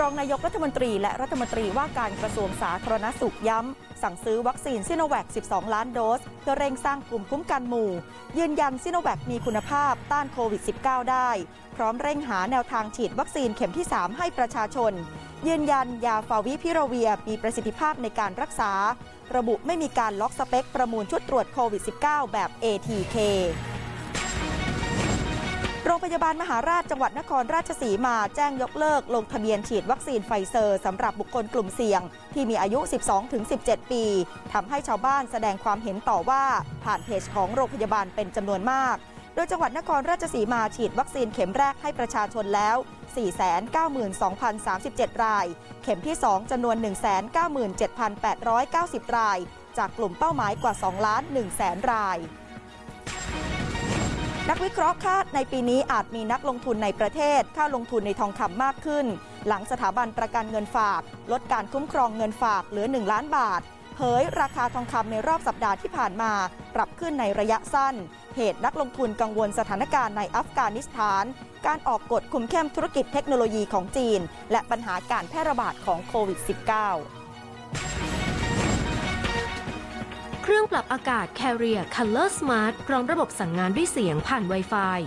รองนายกรัฐมนตรีและรัฐมนตรีว่าการกระทรวงสาธารณสุขย้ำ สั่งซื้อวัคซีนซิโนแวค 12 ล้านโดส เพื่อเร่งสร้างภูมิคุ้มกันหมู่ ยืนยันซิโนแวคมีคุณภาพต้านโควิด -19 ได้ พร้อมเร่งหาแนวทางฉีดวัคซีนเข็มที่ 3 ให้ประชาชน ยืนยันยาฟาวิพิราเวียมีประสิทธิภาพในการรักษา ระบุไม่มีการล็อกสเปค ประมูลชุดตรวจโควิด -19 แบบ ATK โรงพยาบาลมหาราชจังหวัดนครราชสีมาแจ้งยกเลิกลงทะเบียนฉีดวัคซีนไฟเซอร์สำหรับบุคคลกลุ่มเสี่ยง ที่มีอายุ 12-17 ปีทำให้ชาวบ้านแสดงความเห็นต่อว่าผ่านเพจของโรงพยาบาลเป็นจำนวนมาก โดยจังหวัดนครราชสีมาฉีดวัคซีนเข็มแรกให้ประชาชนแล้ว 492,037 ราย เข็มที่ 2จำนวน 197,890 ราย จากกลุ่มเป้าหมายกว่า 2 ล้าน1แสนราย นักวิเคราะห์คาดในปีนี้อาจมีนักลงทุนในประเทศเข้าลงทุนในทองคำมากขึ้น หลังสถาบันประกันเงินฝาก ลดการคุ้มครองเงินฝากเหลือ 1 ล้านบาทเผยราคาทองคำในรอบสัปดาห์ที่ผ่านมา ปรับขึ้นในระยะสั้น เหตุนักลงทุนกังวลสถานการณ์ในอัฟกานิสถาน การออกกฎคุมเข้มธุรกิจเทคโนโลยีของจีน และปัญหาการแพร่ระบาดของโควิด -19 เค รื่องปรับอากาศ Carrier Color Smart พร้อมระบบสั่งงานด้วยเสียงผ่าน Wi-Fi